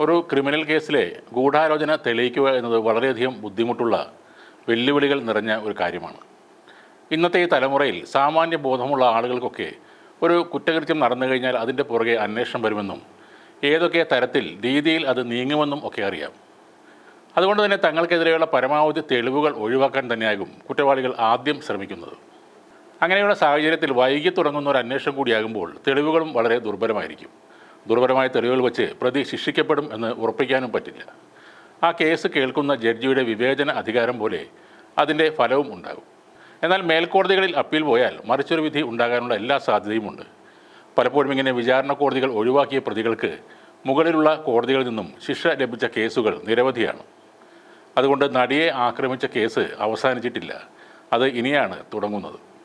ഒരു ക്രിമിനൽ കേസിലെ ഗൂഢാലോചന തെളിയിക്കുക എന്നത് വളരെയധികം ബുദ്ധിമുട്ടുള്ള വെല്ലുവിളികൾ നിറഞ്ഞ ഒരു കാര്യമാണ്. ഇന്നത്തെ ഈ തലമുറയിൽ സാമാന്യ ബോധമുള്ള ആളുകൾക്കൊക്കെ ഒരു കുറ്റകൃത്യം നടന്നു കഴിഞ്ഞാൽ അതിന്റെ പുറകെ അന്വേഷണം വരുമെന്നും ഏതൊക്കെ തരത്തിൽ രീതിയിൽ അത് നീങ്ങുമെന്നും ഒക്കെ അറിയാം. അതുകൊണ്ട് തന്നെ തങ്ങൾക്കെതിരെയുള്ള പരമാവധി തെളിവുകൾ ഒഴിവാക്കാൻ തന്നെയാകും കുറ്റവാളികൾ ആദ്യം ശ്രമിക്കുന്നത്. അങ്ങനെയുള്ള സാഹചര്യത്തിൽ വൈകി തുടങ്ങുന്ന ഒരു അന്വേഷണം കൂടിയാകുമ്പോൾ തെളിവുകളും വളരെ ദുർബലമായിരിക്കും. ദുർബലമായ തെളിവുകൾ വെച്ച് പ്രതി ശിക്ഷിക്കപ്പെടും എന്ന് ഉറപ്പിക്കാനും പറ്റില്ല. ആ കേസ് കേൾക്കുന്ന ജഡ്ജിയുടെ വിവേചന അധികാരം പോലെ അതിന്റെ ഫലവും ഉണ്ടാകും. എന്നാൽ മേൽക്കോടതികളിൽ അപ്പീൽ പോയാൽ മറിച്ചൊരു വിധി ഉണ്ടാകാനുള്ള എല്ലാ സാധ്യതയുമുണ്ട്. പലപ്പോഴും ഇങ്ങനെ വിചാരണ കോടതികൾ ഒഴിവാക്കിയ പ്രതികൾക്ക് മുകളിലുള്ള കോടതികളിൽ നിന്നും ശിക്ഷ ലഭിച്ച കേസുകൾ നിരവധിയാണ്. അതുകൊണ്ട് നടിയെ ആക്രമിച്ച കേസ് അവസാനിച്ചിട്ടില്ല. അത് ഇനിയാണ് തുടങ്ങുന്നത്.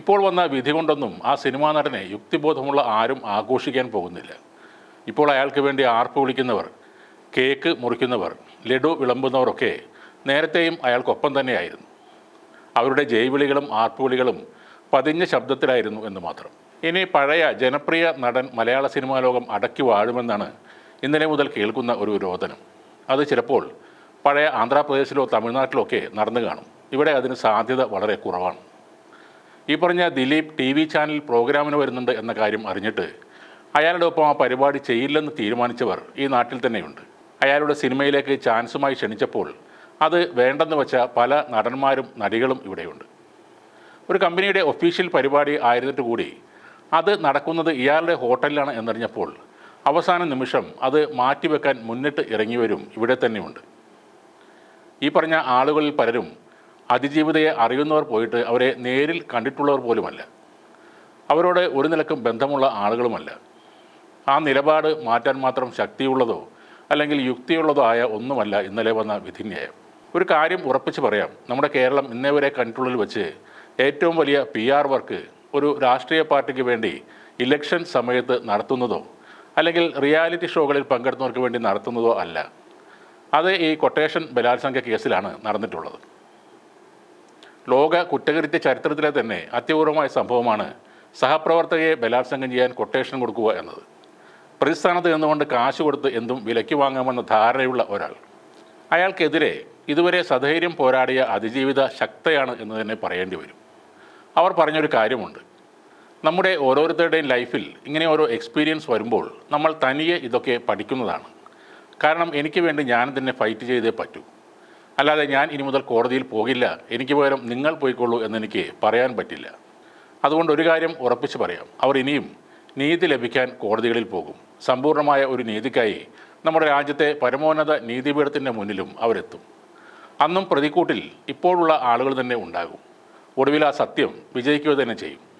ഇപ്പോൾ വന്ന വിധി കൊണ്ടൊന്നും ആ സിനിമാ നടനെ യുക്തിബോധമുള്ള ആരും ആഘോഷിക്കാൻ പോകുന്നില്ല. ഇപ്പോൾ അയാൾക്ക് വേണ്ടി ആർപ്പ് വിളിക്കുന്നവർ കേക്ക് മുറിക്കുന്നവർ ലഡു വിളമ്പുന്നവരൊക്കെ നേരത്തെയും അയാൾക്കൊപ്പം തന്നെയായിരുന്നു. അവരുടെ ജയ്വിളികളും ആർപ്പുവിളികളും പതിഞ്ഞ ശബ്ദത്തിലായിരുന്നു എന്ന് മാത്രം. ഇനി പഴയ ജനപ്രിയ നടൻ മലയാള സിനിമാ ലോകം അടക്കി വാഴുമെന്നാണ് ഇന്നലെ മുതൽ കേൾക്കുന്ന ഒരു രോദനം. അത് ചിലപ്പോൾ പഴയ ആന്ധ്രാപ്രദേശിലോ തമിഴ്നാട്ടിലോ ഒക്കെ നടന്നു കാണും. ഇവിടെ അതിന് സാധ്യത വളരെ കുറവാണ്. ഈ പറഞ്ഞ ദിലീപ് ടി വി ചാനൽ പ്രോഗ്രാമിന് വരുന്നുണ്ട് എന്ന കാര്യം അറിഞ്ഞിട്ട് അയാളുടെ ഒപ്പം ആ പരിപാടി ചെയ്യില്ലെന്ന് തീരുമാനിച്ചവർ ഈ നാട്ടിൽ തന്നെയുണ്ട്. അയാളുടെ സിനിമയിലേക്ക് ചാൻസുമായി ക്ഷണിച്ചപ്പോൾ അത് വേണ്ടെന്ന് വെച്ച പല നടന്മാരും നടികളും ഇവിടെയുണ്ട്. ഒരു കമ്പനിയുടെ ഒഫീഷ്യൽ പരിപാടി ആയിരുന്നിട്ട് കൂടി അത് നടക്കുന്നത് ഇയാളുടെ ഹോട്ടലിലാണ് എന്നറിഞ്ഞപ്പോൾ അവസാന നിമിഷം അത് മാറ്റിവെക്കാൻ മുന്നിട്ട് ഇറങ്ങിയവരും ഇവിടെ തന്നെയുണ്ട്. ഈ പറഞ്ഞ ആളുകളിൽ പലരും അതിജീവിതയെ അറിയുന്നവർ പോയിട്ട് അവരെ നേരിൽ കണ്ടിട്ടുള്ളവർ പോലുമല്ല. അവരോട് ഒരു നിലക്കും ബന്ധമുള്ള ആളുകളുമല്ല. ആ നിലപാട് മാറ്റാൻ മാത്രം ശക്തിയുള്ളതോ അല്ലെങ്കിൽ യുക്തിയുള്ളതോ ആയ ഒന്നുമല്ല ഇന്നലെ വന്ന വിധിന്യായം. ഒരു കാര്യം ഉറപ്പിച്ച് പറയാം. നമ്മുടെ കേരളം ഇന്നേ വരെ കണ്ടിട്ടുള്ളിൽ വെച്ച് ഏറ്റവും വലിയ പി ആർ വർക്ക് ഒരു രാഷ്ട്രീയ പാർട്ടിക്ക് വേണ്ടി ഇലക്ഷൻ സമയത്ത് നടത്തുന്നതോ അല്ലെങ്കിൽ റിയാലിറ്റി ഷോകളിൽ പങ്കെടുത്തവർക്ക് വേണ്ടി നടത്തുന്നതോ അല്ല. അത് ഈ കൊട്ടേഷൻ ബലാത്സംഗ കേസിലാണ് നടന്നിട്ടുള്ളത്. ലോക കുറ്റകൃത്യ ചരിത്രത്തിലെ തന്നെ അത്യപൂർവമായ സംഭവമാണ് സഹപ്രവർത്തകയെ ബലാത്സംഗം ചെയ്യാൻ കൊട്ടേഷൻ കൊടുക്കുക എന്നത്. പ്രതിസ്ഥാനത്ത് നിന്നുകൊണ്ട് കാശ് കൊടുത്ത് എന്തും വിലയ്ക്ക് വാങ്ങാമെന്ന ധാരണയുള്ള ഒരാൾ. അയാൾക്കെതിരെ ഇതുവരെ സധൈര്യം പോരാടിയ അതിജീവിത ശക്തയാണ് എന്ന് തന്നെ പറയേണ്ടി വരും. അവർ പറഞ്ഞൊരു കാര്യമുണ്ട്. നമ്മുടെ ഓരോരുത്തരുടെയും ലൈഫിൽ ഇങ്ങനെ ഓരോ എക്സ്പീരിയൻസ് വരുമ്പോൾ നമ്മൾ തനിയെ ഇതൊക്കെ പഠിക്കുന്നതാണ്. കാരണം എനിക്ക് വേണ്ടി ഞാൻ തന്നെ ഫൈറ്റ് ചെയ്തേ പറ്റൂ. അല്ലാതെ ഞാൻ ഇനി മുതൽ കോടതിയിൽ പോകില്ല. എനിക്ക് പകരം നിങ്ങൾ പോയിക്കൊള്ളൂ എന്നെനിക്ക് പറയാൻ പറ്റില്ല. അതുകൊണ്ട് ഒരു കാര്യം ഉറപ്പിച്ച് പറയാം. അവർ ഇനിയും നീതി ലഭിക്കാൻ കോടതികളിൽ പോകും. സമ്പൂർണമായ ഒരു നീതിക്കായി നമ്മുടെ രാജ്യത്തെ പരമോന്നത നീതിപീഠത്തിന്റെ മുന്നിലും അവരെത്തും. അന്നും പ്രതിക്കൂട്ടിൽ ഇപ്പോഴുള്ള ആളുകൾ തന്നെ ഉണ്ടാകും. ഒടുവിൽ ആ സത്യം വിജയിക്കുക തന്നെ ചെയ്യും.